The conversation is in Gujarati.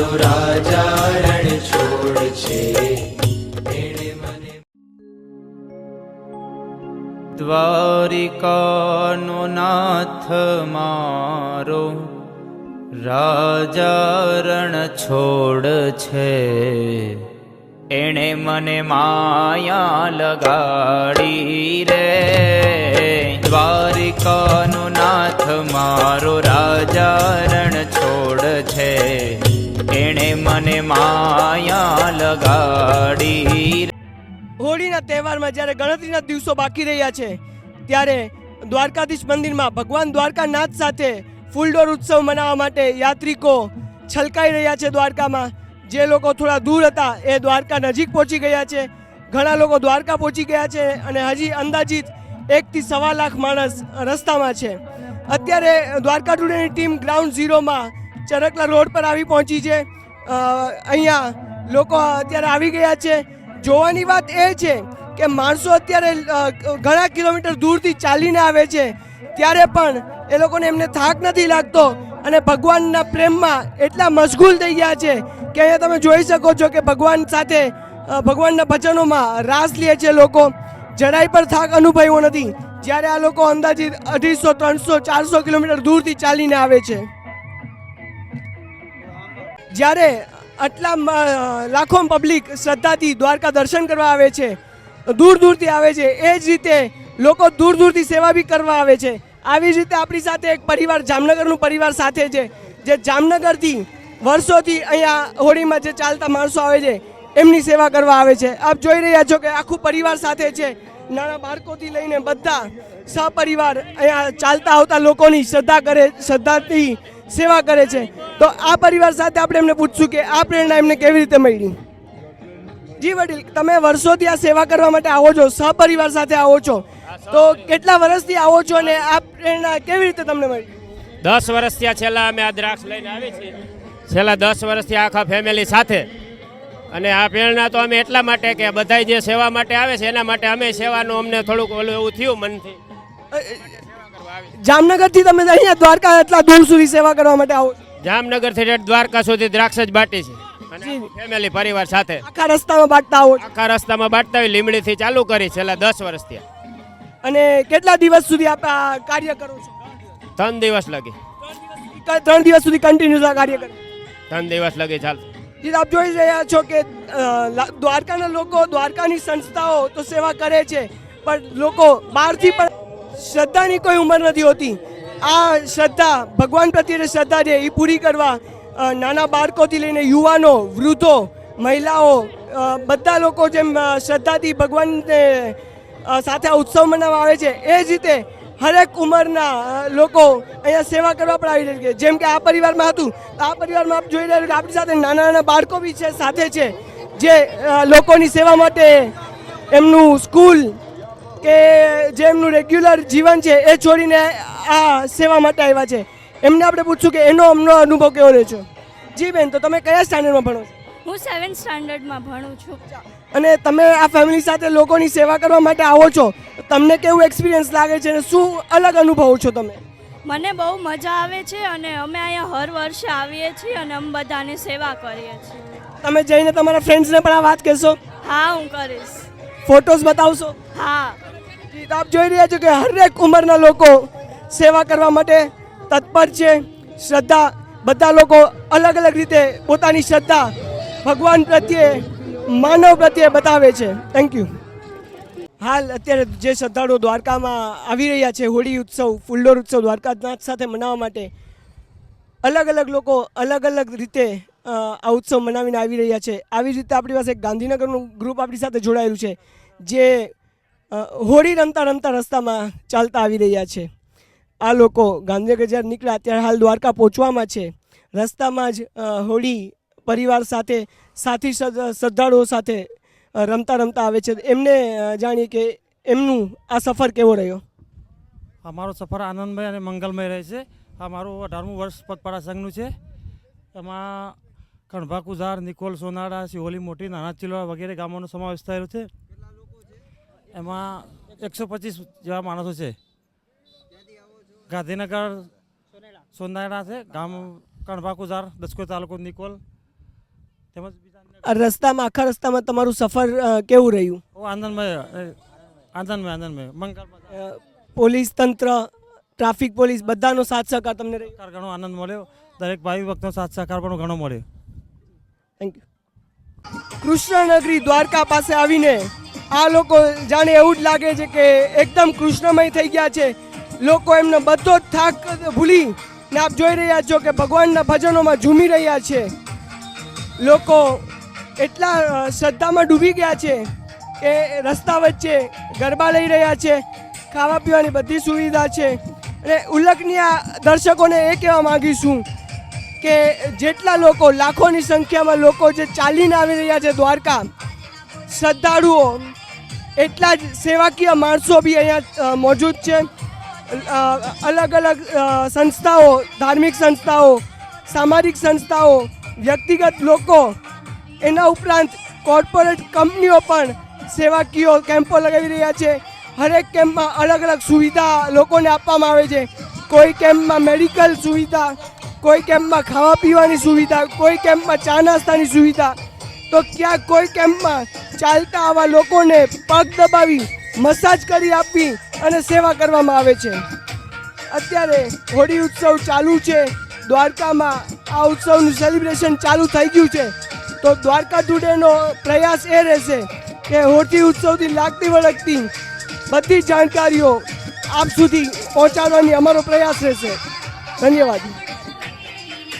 મારો છોડ છે. દ્વારિકાનો નાથ મારો રાજારણ છોડ છે. એણે મને માયા લગાડી રે. દ્વારિકાનો નાથ મારો રાજારણ છોડ છે. મને માયા લગાડી હોળીના તહેવારમાં જ્યારે ગણતરીના દિવસો બાકી રહ્યા છે, ત્યારે દ્વારકાધીશ મંદિરમાં ભગવાન દ્વારકાનાથ સાથે ફૂલડોર ઉત્સવ મનાવવા માટે યાત્રિકો છલકાઈ રહ્યા છે દ્વારકામાં. જે લોકો થોડા દૂર હતા એ દ્વારકા નજીક પહોંચી ગયા છે. ઘણા લોકો દ્વારકા પહોંચી ગયા છે અને હજી અંદાજિત એકથી સવા લાખ માણસ રસ્તામાં છે. અત્યારે દ્વારકા ટુડેની ટીમ ગ્રાઉન્ડ ઝીરોમાં ચરકલા રોડ પર આવી પહોંચી છે. અહીંયા લોકો અત્યારે આવી ગયા છે. જોવાની વાત એ છે કે માણસો અત્યારે ઘણા કિલોમીટર દૂરથી ચાલીને આવે છે. ત્યારે પણ એ લોકોને એમને થાક નથી લાગતો અને ભગવાનના પ્રેમમાં એટલા મશગુલ થઈ ગયા છે કે અહીંયા તમે જોઈ શકો છો કે ભગવાન સાથે ભગવાનના ભજનોમાં રાસ લે છે લોકો. જરાય પણ થાક અનુભવ્યો નથી. જ્યારે આ લોકો અંદાજિત અઢીસો, ત્રણસો, ચારસો કિલોમીટર દૂરથી ચાલીને આવે છે. જ્યારે આટલા લાખો પબ્લિક શ્રદ્ધાથી દ્વારકા દર્શન કરવા આવે છે, દૂર દૂરથી આવે છે, એ જ રીતે લોકો દૂર દૂરથી સેવા બી કરવા આવે છે. આવી જ રીતે આપણી સાથે એક પરિવાર, જામનગરનું પરિવાર સાથે છે, જે જામનગરથી વર્ષોથી અહીંયા હોળીમાં જે ચાલતા માણસો આવે છે, એમની સેવા કરવા આવે છે. આપ જોઈ રહ્યા છો કે આખું પરિવાર સાથે છે. નાના બાળકોથી લઈને બધા સપરિવાર અહીંયા ચાલતા આવતા લોકોની શ્રદ્ધા કરે, શ્રદ્ધાથી સેવા કરે છે. તો આ પરિવાર સાથે આપણે એમને પૂછશું કે આ પ્રેરણા એમને કેવી રીતે મળી? જી વડીલ તમે વર્ષોથી આ સેવા કરવા માટે આવો છો સહપરિવાર સાથે આવો છો. તો કેટલા વર્ષથી આવો છો અને આ પ્રેરણા કેવી રીતે તમને મળી? દસ વર્ષ થયા છેલ્લા અમે આ દ્રાક્ષ લઈને આવી છીએ. છેલ્લા દસ વર્ષથી આખા ફેમિલી સાથે. અને આ પ્રેરણા તો અમે એટલા માટે કે બધા જે સેવા માટે આવે છે એના માટે અમે સેવાનું અમને થોડુંક ઓલું એવું થયું મનથી. જામનગરથી તમે અહીંયા દ્વારકા એટલા દૂર સુધી સેવા કરવા માટે આવો જામનગર જામનગરથી દ્વારકા સુધી દ્રાક્ષ જ બાટી છે. ફેમિલી પરિવાર સાથે. આખા રસ્તામાં બાટતા આવો આખા રસ્તામાં બાટતા હોય લીમડીથી ચાલુ કરી છેલ્લા દસ વર્ષ થયા. અને કેટલા દિવસ સુધી આપ આ કાર્ય કરો છો? ત્રણ દિવસ લાગે. ત્રણ દિવસ સુધી કન્ટિન્યુઅસ આ કાર્ય કરો? ત્રણ દિવસ લાગે ચાલ. આપ જોઈ રહ્યા છો કે દ્વારકાના લોકો દ્વારકાની સંસ્થાઓ તો સેવા કરે છે પણ લોકો બહારથી પણ શ્રદ્ધાની કોઈ ઉંમર નથી હોતી. આ શ્રદ્ધા ભગવાન પ્રત્યેની શ્રદ્ધા છે એ પૂરી કરવા નાના બાળકોથી લઈને યુવાનો, વૃદ્ધો, મહિલાઓ બધા લોકો જેમ શ્રદ્ધાથી ભગવાનને સાથે આ ઉત્સવ મનાવવા આવે છે, એ જ રીતે હરેક ઉંમરના લોકો અહીંયા સેવા કરવા પણ આવી રહ્યા છે. જેમ કે આ પરિવારમાં હતું આ પરિવારમાં આપ જોઈ રહ્યા કે આપણી સાથે નાના નાના બાળકો બી છે, સાથે છે, જે લોકોની સેવા માટે એમનું સ્કૂલ કે જે એમનું રેગ્યુલર જીવન છે એ છોડીને આ સેવા માટે આવ્યા છે. એમને આપણે પૂછશું કે એનો અમનો અનુભવ કેવો રહ્યો છે? જી બેન તો તમે કયા સ્ટાન્ડર્ડમાં ભણો છો? હું સેવન્થ સ્ટાન્ડર્ડમાં ભણું છું. અને તમે આ ફેમિલી સાથે લોકોની સેવા કરવા માટે આવો છો તમને કેવું એક્સપિરિયન્સ લાગે છે અને શું અલગ અનુભવો છો તમે? મને બહુ મજા આવે છે અને અમે અહીંયા હર વર્ષે આવીએ છીએ અને અમે બધાની સેવા કરીએ છીએ. તમે જઈને તમારા ફ્રેન્ડ્સને પણ આ વાત કહેશો? હા હું કરીશ. ફોટોસ બતાવશો? હા. જી, આપ જોઈ રહ્યા છો કે હરેક ઉંમરના લોકો સેવા કરવા માટે તત્પર છે. શ્રદ્ધા બધા લોકો અલગ અલગ રીતે પોતાની શ્રદ્ધા ભગવાન પ્રત્યે માનવ પ્રત્યે બતાવે છે. થેન્ક યુ હાલ અત્યારે જે શ્રદ્ધાળુઓ દ્વારકામાં આવી રહ્યા છે હોળી ઉત્સવ ફુલ્લોર ઉત્સવ દ્વારકાનાથ સાથે મનાવવા માટે અલગ અલગ લોકો અલગ અલગ રીતે આ ઉત્સવ મનાવીને આવી રહ્યા છે. આવી રીતે આપણી પાસે ગાંધીનગરનું ગ્રુપ આપણી સાથે જોડાયેલું છે. જે હોળી રમતા રમતા રસ્તામાં ચાલતા આવી રહ્યા છે. આ લોકો ગાંધીનગર જ્યારે નીકળ્યા ત્યારે હાલ દ્વારકા પહોંચવામાં છે. રસ્તામાં જ હોળી પરિવાર સાથે, સાથી શ્રદ્ધાળુઓ સાથે રમતા રમતા આવે છે. એમને જાણીએ કે એમનું આ સફર કેવો રહ્યો? અમારો સફર આનંદમય અને મંગલમય રહે છે. આ મારું અઢારમું વર્ષ પદપાડા સંઘનું છે. એમાં કણભા કુઝાર નિકોલ સોનાડા સિહોલી મોટી, નાના ચિલોડા વગેરે ગામોનો સમાવેશ થયેલો છે. એમાં એકસો પચીસ જેવા માણસો છે. ગાંધીનગર સોનાડા છે ગામ કણભાકુજાર દસકો તાલુકો નિકોલ. તેમજ રસ્તામાં આખા રસ્તામાં તમારું સફર કેવું રહ્યું? આનંદમય આનંદમય આનંદમય. મંગળ પોલીસ તંત્ર ટ્રાફિક પોલીસ બધાનો સાથ સહકાર તમને રહ્યો? ઘણો આનંદ મળ્યો. દરેક ભાઈ ભક્તનો સાથ સહકાર પણ ઘણો મળ્યો. થેન્ક યુ કૃષ્ણનગરી દ્વારકા પાસે આવીને આ લોકો જાણે એવું જ લાગે છે કે એકદમ કૃષ્ણમય થઈ ગયા છે. લોકો એમનો બધો જ થાક ભૂલી ને આપ જોઈ રહ્યા છો કે ભગવાનના ભજનોમાં ઝૂમી રહ્યા છે. લોકો એટલા શ્રદ્ધામાં ડૂબી ગયા છે કે રસ્તા વચ્ચે ગરબા લઈ રહ્યા છે, ખાવા પીવાની બધી સુવિધા છે. અને ઉલ્લેખનીય દર્શકોને એ કહેવા માંગીશું કે જેટલા લોકો, લાખોની સંખ્યામાં લોકો જે ચાલીને આવી રહ્યા છે દ્વારકા, શ્રદ્ધાળુઓ એટલા જ સેવાકીય માણસો બી અહીંયા મોજૂદ છે. અલગ અલગ સંસ્થાઓ, ધાર્મિક સંસ્થાઓ, સામાજિક સંસ્થાઓ, વ્યક્તિગત લોકો, એના ઉપરાંત કોર્પોરેટ કંપનીઓ પણ સેવાકીય કેમ્પો લગાવી રહ્યા છે. હરેક કેમ્પમાં અલગ અલગ સુવિધા લોકોને આપવામાં આવે છે. કોઈ કેમ્પમાં મેડિકલ સુવિધા, કોઈ કેમ્પમાં ખાવા પીવાની સુવિધા, કોઈ કેમ્પમાં ચા નાસ્તાની સુવિધા. તો ક્યાંક કોઈ કેમ્પમાં ચાલતા આવા લોકોને પગ દબાવી, મસાજ કરી આપવી અને સેવા કરવામાં આવે છે. અત્યારે હોળી ઉત્સવ ચાલુ છે. દ્વારકામાં આ ઉત્સવનું સેલિબ્રેશન ચાલુ થઈ ગયું છે. તો દ્વારકા ટુડેનો પ્રયાસ એ રહેશે કે હોળી ઉત્સવથી લાગતી વળગતી બધી જાણકારીઓ આપ સુધી પહોંચાડવાની અમારો પ્રયાસ રહેશે. ધન્યવાદ.